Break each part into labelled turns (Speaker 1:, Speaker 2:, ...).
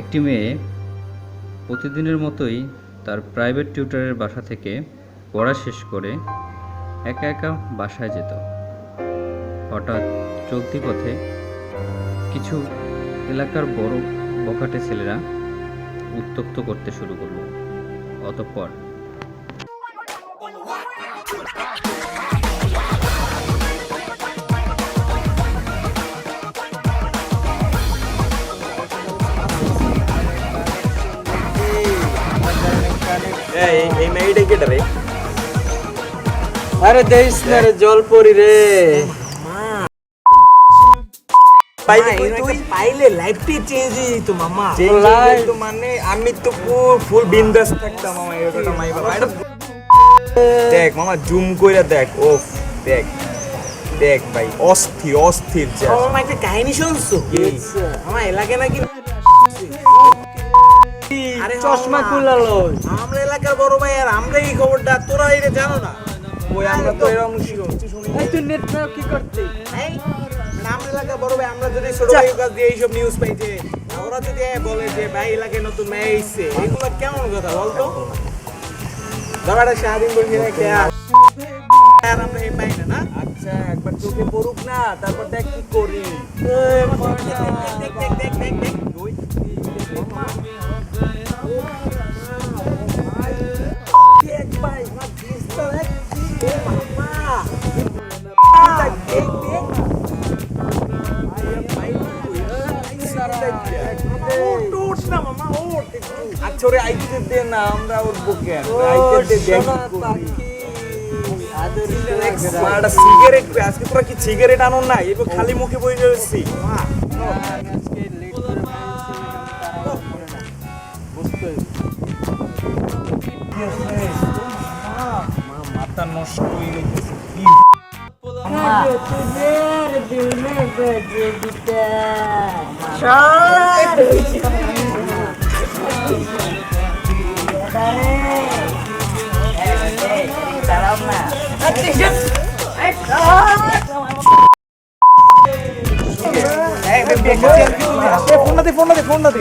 Speaker 1: একটি মেয়ে প্রতিদিনের মতোই তার প্রাইভেট টিউটারের বাসা থেকে পড়া শেষ করে একা একা বাসায় যেত। হঠাৎ চলতি পথে কিছু এলাকার বড় বখাটে ছেলেরা উত্তক্ত করতে শুরু করল। অতঃপর
Speaker 2: এই মেয়েটা কেটে রে?
Speaker 3: আরে দেইস না রে জল পড়ি রে।
Speaker 2: পাইলে কই তুই?
Speaker 3: পাইলে লাইফটি চেঞ্জ মামা।
Speaker 2: চেঞ্জ মানে আমি তো ফুল বিন্দাস থাকতাম মামা এরকম মাই বাবা এটা দেখ মামা জুম কইরা দেখ ওফ দেখ দেখ ভাই অস্থির অস্থির যা
Speaker 3: মামা একটা কাহিনী শুনছো? আমার এলাকায় নাকি আরে
Speaker 2: চশমা
Speaker 3: খুলালো। আমরা এলাকার বড় ভাই আর আমরা এই খবরটা তোরা এটা জানো না।
Speaker 2: ওই আমরা তো এরকম কিছু শুনি
Speaker 3: এই তুই নেট কি করতে এই নাম এলাকা বড় ভাই আমরা যদি ছোট ভাই কাছ দিয়ে এইসব নিউজ পাই যে ওরা যদি বলে যে ভাই এলাকায় নতুন মেয়ে এসছে এগুলো কেমন কথা বলতো দাঁড়াটা সারাদিন বসে রেখে আর আর আমরা এই পাই না না
Speaker 2: আচ্ছা একবার চোখে পড়ুক না তারপর দেখ কি করি
Speaker 3: দেখ দেখ দেখ দেখ দেখ
Speaker 2: ওই ওরে আইতে দে না আমরা উঠবো কেন আইতে দে সিগারেট আজকে তোরা কি সিগারেট আনো না এবার খালি মুখে বই যাচ্ছি মাথা নষ্ট হয়ে গেছে ফোনটা ফোনটা দে ফোনটা দে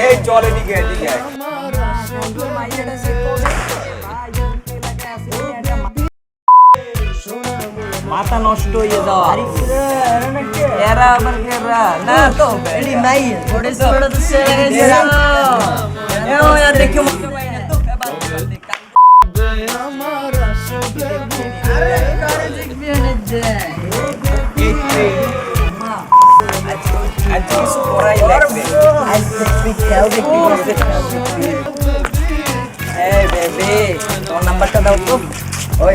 Speaker 2: এই চল এদিকে এদিকে মাথা নষ্ট হয়ে যাওয়া। এরা আবার কেরা না তো এডি নাই থোড়ে সে বড় তো সে এ আচ্ছা, আচ্ছা, ও यार দেখো মুখে বাইরে তো বাদ তোর নাম্বারটা দাও তো। ওই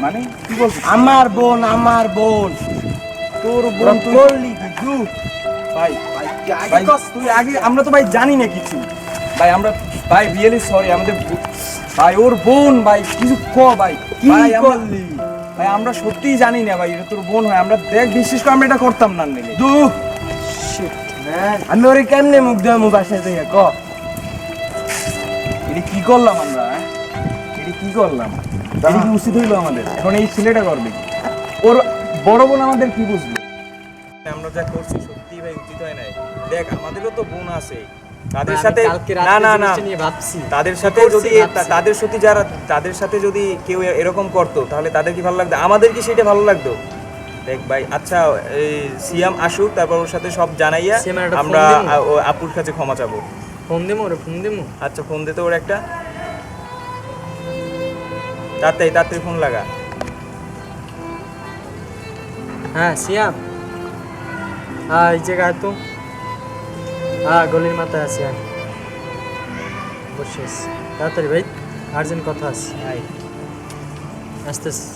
Speaker 2: মানে কি বলছিস
Speaker 3: আমার বোন আমার বোন।
Speaker 2: তোর বোন তুই
Speaker 3: করলি
Speaker 2: ভাই ভাই তুই আগে আমরা তো ভাই জানি না কিছু। ভাই আমরা ভাই রিয়েলি সরি আমাদের ভাই ওর বোন ভাই কিছু ক ভাই?
Speaker 3: কি করলি
Speaker 2: ভাই আমরা সত্যিই জানি না ভাই এটা তোর বোন হয়। আমরা দেখ বিশ্বাস করে আমরা এটা করতাম না নিলে।
Speaker 3: দু। আমি ওরে কেমনে মুখ দেওয়া মুখ বাসায় থেকে ক?
Speaker 2: এটা কি করলাম আমরা হ্যাঁ? এটা কি করলাম? এটা কি উচিত হইল আমাদের। এখন এই ছেলেটা করবে ওর বড় বোন আমাদের কি বুঝবে? আমরা যা করছি সত্যি ভাই উচিত হয় নাই। দেখ আমাদেরও তো বোন আছে। তাদের সাথে না না না। তাদের সাথে যদি তাদের সাথে যারা তাদের সাথে যদি কেউ এরকম করতো তাহলে তাদের কি ভালো লাগতো? আমাদের কি সেটা ভালো লাগতো? দেখ ভাই আচ্ছা এই সিয়াম আসুক তারপর ওর সাথে সব জানাইয়া আমরা আপুর কাছে ক্ষমা চাবো।
Speaker 3: ফোন দিমু ওরে ফোন দিমু
Speaker 2: আচ্ছা ফোন দিতে ওর একটা। তাড়াতাড়ি তাড়াতাড়ি ফোন লাগা।
Speaker 3: হ্যাঁ সিয়াম। হ্যাঁ এই জায়গায় তো। হ্যাঁ গলির মাথায় আছি হ্যাঁ বসে আছি। তাড়াতাড়ি ভাই আর্জেন্ট কথা আছে। আসতেছি।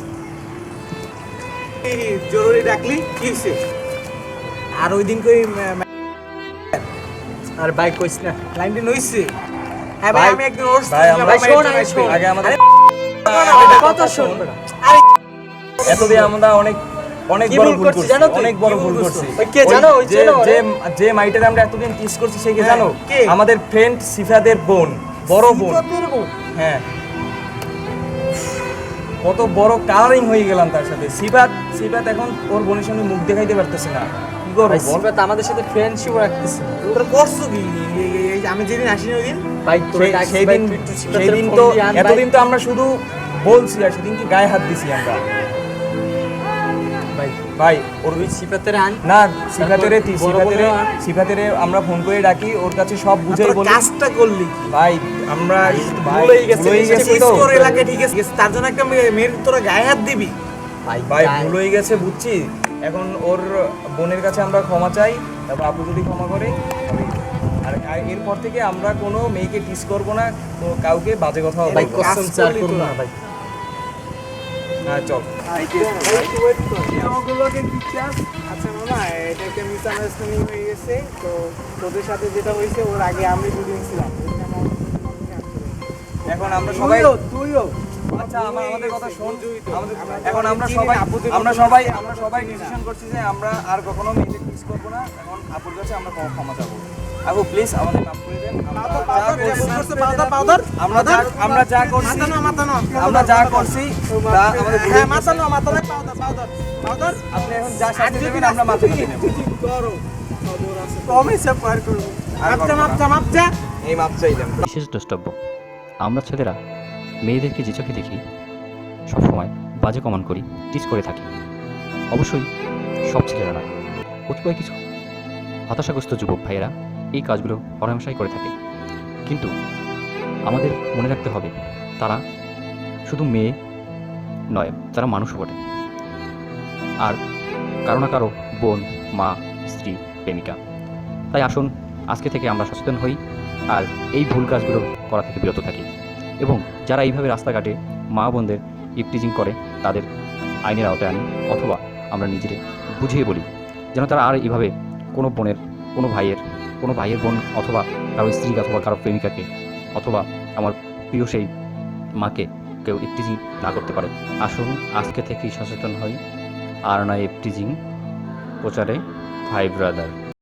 Speaker 4: জরুরি ডাকলি কি হয়েছে আর ওই দিন কই
Speaker 3: আর বাইক কইস না।
Speaker 4: ক্লায়েন্টে নইছে। হ্যাঁ ভাই
Speaker 3: ভাই-
Speaker 4: আমি একদিন ওর
Speaker 2: ভাই, আমরা-
Speaker 3: ভাই। আগে
Speaker 2: আমাদের
Speaker 3: কথা শোন বেটা।
Speaker 2: এতদিন আমরা অনেক অনেক বড়
Speaker 3: ভুল
Speaker 2: ভুল
Speaker 3: করছি
Speaker 2: করছি
Speaker 3: জানো
Speaker 2: অনেক বড়
Speaker 3: ভুল
Speaker 2: ভুল
Speaker 3: করছি?
Speaker 2: করছি?
Speaker 3: কে জানো? ওই
Speaker 2: যে
Speaker 3: চেনো
Speaker 2: যে মাইটারে আমরা এতদিন টিস করছি সে কে
Speaker 4: হ্যাঁ,
Speaker 2: জানো? আমাদের ফ্রেন্ড সিফাদের বোন বড় বোন। হ্যাঁ। কত বড় কালারিং হয়ে গেলাম তার সাথে। সিফাত সিফাত এখন ওর বোনের সামনে মুখ দেখাইতে পারতেছে না। কি করব?
Speaker 3: আমাদের সাথে ফ্রেন্ডশিপ
Speaker 4: তোর করছ কি? আমি যেদিন আসিনি ওই দিন
Speaker 3: ভাই
Speaker 2: তো। এতদিন তো আমরা শুধু বলছি আর সেদিন কি গায়ে হাত দিছি আমরা।
Speaker 3: ভাই
Speaker 2: ভাই ওর
Speaker 3: তুই সিফাতের আন।
Speaker 2: না সিফাতেরে তি- সিফাতেরে সিফাতেরে আমরা ফোন করে ডাকি ওর কাছে সব বুঝাই বলি।
Speaker 4: কাজটা করলি
Speaker 2: ভাই আমরা
Speaker 3: ভুলেই গেছে,
Speaker 2: ভুলেই গেছি তো।
Speaker 4: তোর এলাকায় ঠিক আছে তার জন্য একটা মেয়ের তোরা গায়ে হাত দিবি।
Speaker 3: ভাই
Speaker 2: ভাই
Speaker 3: গায়ে-
Speaker 2: ভুল হয়ে গেছে বুঝছি এখন ওর বোনের কাছে আমরা ক্ষমা চাই তারপর আপু যদি ক্ষমা করে আর এরপর থেকে আমরা কোনো মেয়েকে টিস করব না কাউকে বাজে কথা না।
Speaker 3: না ভাই।
Speaker 2: হ্যাঁ চল।
Speaker 4: ওগুলোকে দিচ্ছাস আচ্ছা মামা এটা একটা মিসআন্ডারস্ট্যান্ডিং হয়ে গেছে তো তোদের সাথে যেটা হয়েছে ওর আগে আমি দুদিন ছিলাম।
Speaker 2: এখন আমরা সবাই
Speaker 4: তুইও।
Speaker 2: আচ্ছা আমার আমাদের কথা শোন। এখন আমরা সবাই আমরা সবাই আমরা সবাই ডিসিশন করছি যে আমরা আর কখনো মেয়েদের করব না। এখন আপুর কাছে আমরা ক্ষমা- ক্ষমা চাবো। আপু প্লিজ আমাদের মাফ করে দেন। আমরা যা করছি- আমরা যা করছি
Speaker 4: মাথা না মাথা না
Speaker 2: আমরা যা করছি তা আমাদের
Speaker 4: হ্যাঁ মাথা না মাথা না পাউডার পাউডার পাউডার।
Speaker 2: আপনি এখন যা শাস্তি দেবেন আমরা মাথা নেব।
Speaker 4: করো কমে সব পার করব।
Speaker 2: আর
Speaker 4: মাপচা
Speaker 2: করব না।
Speaker 4: মাপচা মাপচা।
Speaker 2: এই মাপ চাইলাম
Speaker 1: বিশেষ দ্রষ্টব্য আমরা ছেলেরা মেয়েদেরকে যে চোখে দেখি সবসময় বাজে কমান করি টিচ করে থাকি। অবশ্যই সব ছেলেরা নয় কতিপয় কিছু। হতাশাগ্রস্ত যুবক ভাইয়েরা এই কাজগুলো হরহামেশাই করে থাকে। কিন্তু আমাদের মনে রাখতে হবে, তারা শুধু মেয়ে নয়, তারা মানুষও বটে। আর কারও না কারও বোন, মা, স্ত্রী, প্রেমিকা। তাই আসুন, আজকে থেকে আমরা সচেতন হই, আর এই ভুল কাজগুলো করা থেকে বিরত থাকি। এবং যারা এইভাবে রাস্তাঘাটে মা বোনদের ইপটিজিং করে, তাদের আইনের আওতায় আনি অথবা আমরা নিজেরে বুঝিয়ে বলি, যেন তারা আর এইভাবে কোনো বোনের, কোনো ভাইয়ের কোনো ভাইয়ের বোন অথবা কারও স্ত্রী অথবা কারও প্রেমিকাকে অথবা আমার প্রিয় সেই মাকে কেউ ইপটিজিং না করতে পারে। আসুন আজকে থেকেই সচেতন হই। আর নয় ইপটিজিং প্রচারে, ভাই ব্রাদার।